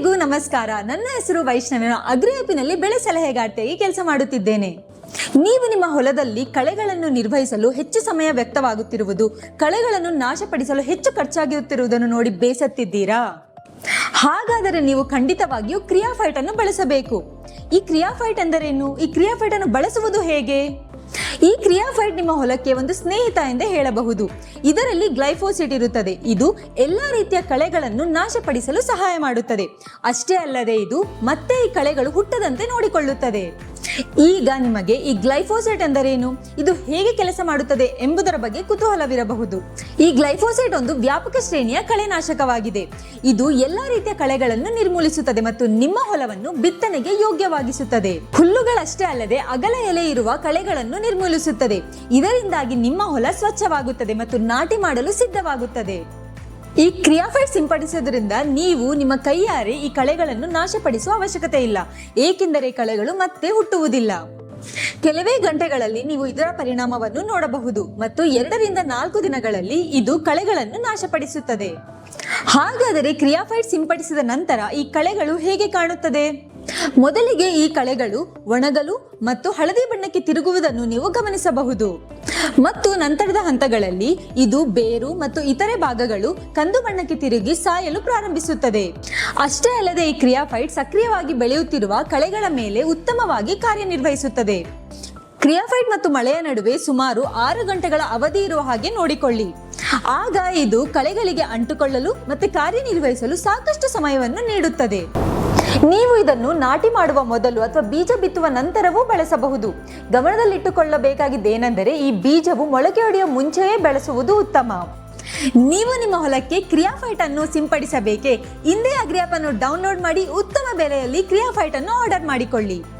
ಎಲ್ಲರಿಗೂ ನಮಸ್ಕಾರ. ನನ್ನ ಹೆಸರು ವೈಷ್ಣವ. ಅಗ್ರಿಯಾಪಿನಲ್ಲಿ ಬೆಳೆ ಸಲಹೆಗಾರ್ತಿಯಾಗಿ ಕೆಲಸ ಮಾಡುತ್ತಿದ್ದೇನೆ. ನೀವು ನಿಮ್ಮ ಹೊಲದಲ್ಲಿ ಕಳೆಗಳನ್ನು ನಿರ್ವಹಿಸಲು ಹೆಚ್ಚು ಸಮಯ ವ್ಯಕ್ತವಾಗುತ್ತಿರುವುದು, ಕಳೆಗಳನ್ನು ನಾಶಪಡಿಸಲು ಹೆಚ್ಚು ಖರ್ಚಾಗಿರುತ್ತಿರುವುದನ್ನು ನೋಡಿ ಬೇಸತ್ತಿದ್ದೀರಾ? ಹಾಗಾದರೆ ನೀವು ಖಂಡಿತವಾಗಿಯೂ ಕ್ರಿಯಾಫೈಟ್ ಅನ್ನು ಬಳಸಬೇಕು. ಈ ಕ್ರಿಯಾಫೈಟ್ ಎಂದರೇನು? ಈ ಕ್ರಿಯಾಫೈಟ್ ಅನ್ನು ಬಳಸುವುದು ಹೇಗೆ? ಈ ಕ್ರಿಯಾಫೈಟ್ ನಿಮ್ಮ ಹೊಲಕ್ಕೆ ಒಂದು ಸ್ನೇಹಿತ ಎಂದೇ ಹೇಳಬಹುದು. ಇದರಲ್ಲಿ ಗ್ಲೈಫೋಸಿಟ್ ಇರುತ್ತದೆ. ಇದು ಎಲ್ಲಾ ರೀತಿಯ ಕಳೆಗಳನ್ನು ನಾಶಪಡಿಸಲು ಸಹಾಯ ಮಾಡುತ್ತದೆ. ಅಷ್ಟೇ ಅಲ್ಲದೆ ಇದು ಮತ್ತೆ ಈ ಕಳೆಗಳು ಹುಟ್ಟದಂತೆ ನೋಡಿಕೊಳ್ಳುತ್ತದೆ. ಈಗ ನಿಮಗೆ ಈ ಗ್ಲೈಫೋಸೈಟ್ ಎಂದರೇನು? ಇದು ಹೇಗೆ ಕೆಲಸ ಮಾಡುತ್ತದೆ ಎಂಬುದರ ಬಗ್ಗೆ ಕುತೂಹಲವಿರಬಹುದು. ಈ ಗ್ಲೈಫೋಸೈಟ್ ಒಂದು ವ್ಯಾಪಕ ಶ್ರೇಣಿಯ ಕಳೆನಾಶಕವಾಗಿದೆ. ಇದು ಎಲ್ಲಾ ರೀತಿಯ ಕಳೆಗಳನ್ನು ನಿರ್ಮೂಲಿಸುತ್ತದೆ ಮತ್ತು ನಿಮ್ಮ ಹೊಲವನ್ನು ಬಿತ್ತನೆಗೆ ಯೋಗ್ಯವಾಗಿಸುತ್ತದೆ. ಹುಲ್ಲುಗಳಷ್ಟೇ ಅಲ್ಲದೆ ಅಗಲ ಎಲೆ ಇರುವ ಕಳೆಗಳನ್ನು ನಿರ್ಮೂಲಿಸುತ್ತದೆ ಇದರಿಂದಾಗಿ ನಿಮ್ಮ ಹೊಲ ಸ್ವಚ್ಛವಾಗುತ್ತದೆ ಮತ್ತು ನಾಟಿ ಮಾಡಲು ಸಿದ್ಧವಾಗುತ್ತದೆ. ಈ ಕ್ರಿಯಾಫೈಟ್ ಸಿಂಪಡಿಸುವುದರಿಂದ ನೀವು ನಿಮ್ಮ ಕೈಯಾರೆ ಈ ಕಳೆಗಳನ್ನು ನಾಶಪಡಿಸುವ ಅವಶ್ಯಕತೆ ಇಲ್ಲ. ಏಕೆಂದರೆ ಕಳೆಗಳು ಮತ್ತೆ ಹುಟ್ಟುವುದಿಲ್ಲ. ಕೆಲವೇ ಗಂಟೆಗಳಲ್ಲಿ ನೀವು ಇದರ ಪರಿಣಾಮವನ್ನು ನೋಡಬಹುದು ಮತ್ತು ಎರಡರಿಂದ ನಾಲ್ಕು ದಿನಗಳಲ್ಲಿ ಇದು ಕಳೆಗಳನ್ನು ನಾಶಪಡಿಸುತ್ತದೆ. ಹಾಗಾದರೆ ಕ್ರಿಯಾಫೈಟ್ ಸಿಂಪಡಿಸಿದ ನಂತರ ಈ ಕಳೆಗಳು ಹೇಗೆ ಕಾಣುತ್ತದೆ? ಮೊದಲಿಗೆ ಈ ಕಳೆಗಳು ಒಣಗಲು ಮತ್ತು ಹಳದಿ ಬಣ್ಣಕ್ಕೆ ತಿರುಗುವುದನ್ನು ನೀವು ಗಮನಿಸಬಹುದು. ಮತ್ತು ನಂತರದ ಹಂತಗಳಲ್ಲಿ ಇದು ಬೇರು ಮತ್ತು ಇತರೆ ಭಾಗಗಳು ಕಂದು ಬಣ್ಣಕ್ಕೆ ತಿರುಗಿ ಸಾಯಲು ಪ್ರಾರಂಭಿಸುತ್ತದೆ. ಅಷ್ಟೇ ಅಲ್ಲದೆ ಈ ಕ್ರಿಯಾಫೈಟ್ ಸಕ್ರಿಯವಾಗಿ ಬೆಳೆಯುತ್ತಿರುವ ಕಳೆಗಳ ಮೇಲೆ ಉತ್ತಮವಾಗಿ ಕಾರ್ಯನಿರ್ವಹಿಸುತ್ತದೆ. ಕ್ರಿಯಾಫೈಟ್ ಮತ್ತು ಮಳೆಯ ನಡುವೆ ಸುಮಾರು ಆರು ಗಂಟೆಗಳ ಅವಧಿ ಇರುವ ಹಾಗೆ ನೋಡಿಕೊಳ್ಳಿ. ಆಗ ಇದು ಕಳೆಗಳಿಗೆ ಅಂಟುಕೊಳ್ಳಲು ಮತ್ತು ಕಾರ್ಯನಿರ್ವಹಿಸಲು ಸಾಕಷ್ಟು ಸಮಯವನ್ನು ನೀಡುತ್ತದೆ. ನೀವು ಇದನ್ನು ನಾಟಿ ಮಾಡುವ ಮೊದಲು ಅಥವಾ ಬೀಜ ಬಿತ್ತುವ ನಂತರವೂ ಬಳಸಬಹುದು. ಗಮನದಲ್ಲಿಟ್ಟುಕೊಳ್ಳಬೇಕಾಗಿದ್ದೇನೆಂದರೆ ಈ ಬೀಜವು ಮೊಳಕೆ ಹೊಡೆಯುವ ಮುಂಚೆಯೇ ಬೆಳೆಸುವುದು ಉತ್ತಮ. ನೀವು ನಿಮ್ಮ ಹೊಲಕ್ಕೆ ಕ್ರಿಯಾಫೈಟ್ ಅನ್ನು ಸಿಂಪಡಿಸಬೇಕೆ? ಇಂದೇ ಅಗ್ರಿಯಾಪ್ ಅನ್ನು ಡೌನ್ಲೋಡ್ ಮಾಡಿ ಉತ್ತಮ ಬೆಲೆಯಲ್ಲಿ ಕ್ರಿಯಾಫೈಟ್ ಅನ್ನು ಆರ್ಡರ್ ಮಾಡಿಕೊಳ್ಳಿ.